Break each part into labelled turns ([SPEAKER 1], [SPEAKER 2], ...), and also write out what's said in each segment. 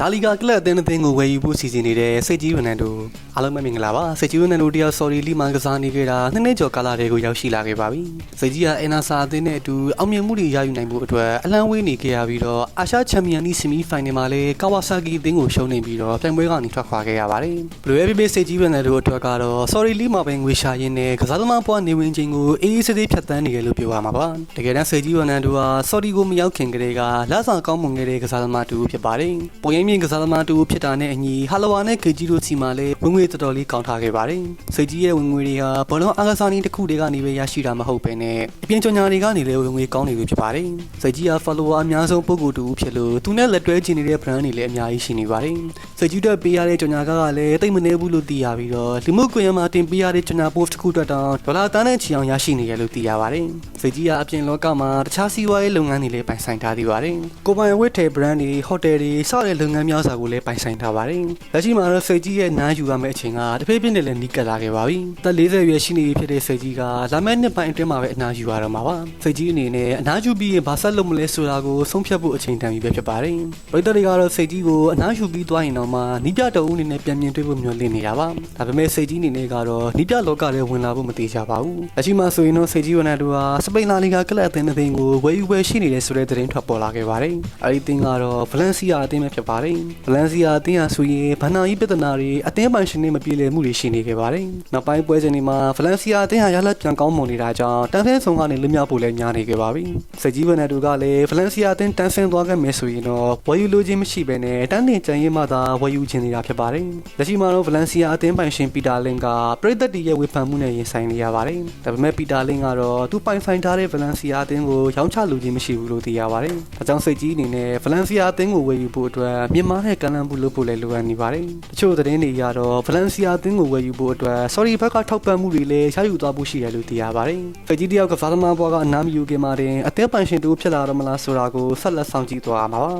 [SPEAKER 1] လာလီဂါကလပ်အသင်းအသင်းကိုဝယ်ယူဖို့စီစဉ်နေတဲ့စိတ်ကြီးဝန်ထမ်းတို့အားလုံးပဲမင်္ဂလာပါစိတ်ကြီးဝန်ထမ်းတို့တယောက် sorry လီမန်ကစားနေခဲ့တာနှစ်နှစ်ကျော်ကာလတည်းကိုရောက်ရှိလာခဲ့ပါပြီစိတ်ကြီးကအင်နာဆာအသင်းနဲ့အတူအောင်မြင်မှုတွေရယူနိုင်ဖို့အတွက်အလံဝေးနေခဲ့ရပြီးတော့အာရှချန်ပီယံလိဆီမီဖိုင်နယ်မှာလည်းကာဝါဆာကီအသင်းကိုရှုံးနေပြီးတော့ပြိုင်ပွဲကနေထွက်ခွာခဲ့ရပါတယ်ဘယ်လိုပဲဖြစ်စိတ်ကြီးဝန်ထမ်းတို့အတွက်ကတော့ sorry လီမှာပဲငွေရှာရင်းနဲ့ကစားသမားဘွားနေဝင်ချင်းကိုအေးအေးဆေးဆေးဖြတ်တန်းနေတယ်လို့ပြောရမှာပါတကယ်တမ်းစိတ်ကြီးဝန်ထမ်းတို့ဟာ sorry ကိုမရောက်ခင်ကတည်းကလက်ဆောင်ကောင်းမွန်ခဲ့တဲ့ကစားသမားတူဖြစ်ပါတယ်ပုံရိပ်မြင့်ကစားသမားတူဖြစ်တာနဲ့အညီဟာလိုဝါနဲ့ကေဂျီတို့စီမှာလည်းဝင်ငွေတော်တော်လေးကောင်းထားခဲ့ပါတယ်စိတ်ကြီးရဲ့ဝင်ငွေတွေဟာဘောလုံးအားကစားနည်းတစ်ခုတည်းကနေပဲရရှိတာမဟုတ်ဘဲနဲ့အပြင်ကြော်ညာတွေကနေလည်းဝင်ငွေကောင်းနေပြီဖြစ်ပါတယ်စိတ်ကြီးဟာ follower အများဆုံးပုဂ္ဂိုလ်တူဖြစ်လို့သူနဲ့လက်တွဲချင်နေတဲ့ brand တွေလည်းအများကြီးရှိနေပါတယ်စိတ်ကြီးတို့ပေးရတဲ့ကြော်ညာကကလည်းတိတ်မနေဘူးလို့သိရပြီးတော့လူမှုကွန်ရက်မှာတင်ပေးရတဲ့ကြော်ညာ post တစ်ခုအတွက်တောင်ဒေါ်လာတန်းနဲ့ချီအောင်ရရှိနေရလို့သိရပါတယ်စိတ်ကြီးဟာအပြင်လောကမှာတခြားစီးပွားရေးလုပ်ငန်းတွေလည်းပိုင်ဆိုင်ထားသေးပါတယ်ကိုပိုင်ဝတ်တဲ့ brand တွေဟိုတယ်တွေစတဲ့လုပ်ငန်းများစွာကိုလည်းပိုင်ဆိုင်ထားပါတယ်လက်ရှိမှာတော့စိတ်ကြီးရဲ့နားယူရမယ့်အချိန်ကတဖြည်းဖြည်းနဲ့လည်းနီးကပ်လာခဲ့ပါပြီသက်40ရွယ်ရှိနေပြီဖြစ်တဲ့စိတ်ကြီးကလာမယ့်နှစ်ပိုင်းအတွင်းမှာပဲအနားယူရတော့မှာပါစိတ်ကြီးအနေနဲ့အနားယူပြီးရင်ဘာဆက်လုပ်မလဲဆိုတာကိုဆုံးဖြတ်ဖို့အချိန်တန်ပြီပဲဖြစ်ပါတယ်ပရိသတ်တွေကတော့စိတ်ကြီးကိုအနားယူပြီးသွားရင်တော့မှနီးပြတအုပ်အနေနဲ့ပြန်မြင်တွေ့ဖို့မျှော်လင့်နေတာပါဒါပေမဲ့စိတ်ကြီးအနေနဲ့ကတော့နီးပြလောကထဲဝင်လာဖို့မသေးချပါဘူးလက်ရှိမှာဆိုရင်တော့စိတ်ကြီးဝန်ထမ်းတို့ဟာစပိန်လာလီဂါကလပ်အသင်းအသင်းကိုဝယ်ယူပွဲရှိနေတဲ့ဆိုတဲ့သတင်းထွက်ပေါ်လာခဲ့ပါတယ်အဲဒီအသင်းကတော့ဗလန်စီယာအသင်းပဲဖြစ်ပါတယ်ဗလန်စီယာအသင်းဟာဆိုရင်ဘန်နာကြီးပြဿနာတွေအသင်းပိုင်ရှင်တွေမပြေလည်မှုတွေရှိနေခဲ့ပါတယ်နောက်ပိုင်းပွဲစဉ်တွေမှာဗလန်စီယာအသင်းဟာရလက်ပြန်ကောင်းမွန်နေတာကြောင့်တန်ဆင်းဆောင်ကနေလွတ်မြောက်ဖို့လည်းညားနေခဲ့ပါပြီစိတ်ကြီးဝန်ထမ်းတို့ကလည်းဗလန်စီယာအသင်းတန်ဆင်းသွားခဲ့မယ်ဆိုရင်တော့ဝယ်ယူလိုခြင်းမရှိဘဲနဲ့တန်းတင်ကြံရင်မှသာဝယ်ယူခြင်းနေတာဖြစ်ပါတယ်လက်ရှိမှာတော့ဗလန်စီယာအသင်းပိုင်ရှင်ပီတာလင်ကပရိသတ်တီရဲ့ဝေဖန်မှုနဲ့ရင်ဆိုင်နေရပါတယ်ဒါပေမဲ့ပီတာလင်ကတော့သူပိုင်ဆိုင်ထားတဲ့ဗလန်စီယာအသင်းကိုရောင်းချလိုခြင်းမရှိဘူးလို့သိရပါတယ်ဒါကြောင့်စိတ်ကြီးအနေနဲ့ဗလန်စီယာအသင်းကိုဝယ်ယူဖို့အတွက်မြန်မာတဲ့ကမ်းလှမ်းမှုလုပ်ဖို့လည်းလိုအပ်နေပါတယ်တချို့သတင်းတွေကတော့ဗလန်စီယာအသင်းကိုဝယ်ယူဖို့အတွက် sorry ဘက်ကထောက်ပံ့မှုတွေလည်းရယူသွားဖို့ရှိတယ်လို့သိရပါတယ်စိတ်ကြီးတယောက်ကစားသမားဘွားကအနားမယူခင်မှာတင်အသင်းပိုင်ရှင်တူဖြစ်လာတော့မလားဆိုတာကိုဆက်လက်ဆောင်ကြည့်သွားမှာပါ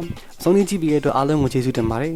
[SPEAKER 1] ဆုံးနေကြည့်ပြီးတဲ့အတွက်အားလုံးကိုကျေးဇူးတင်ပါတယ်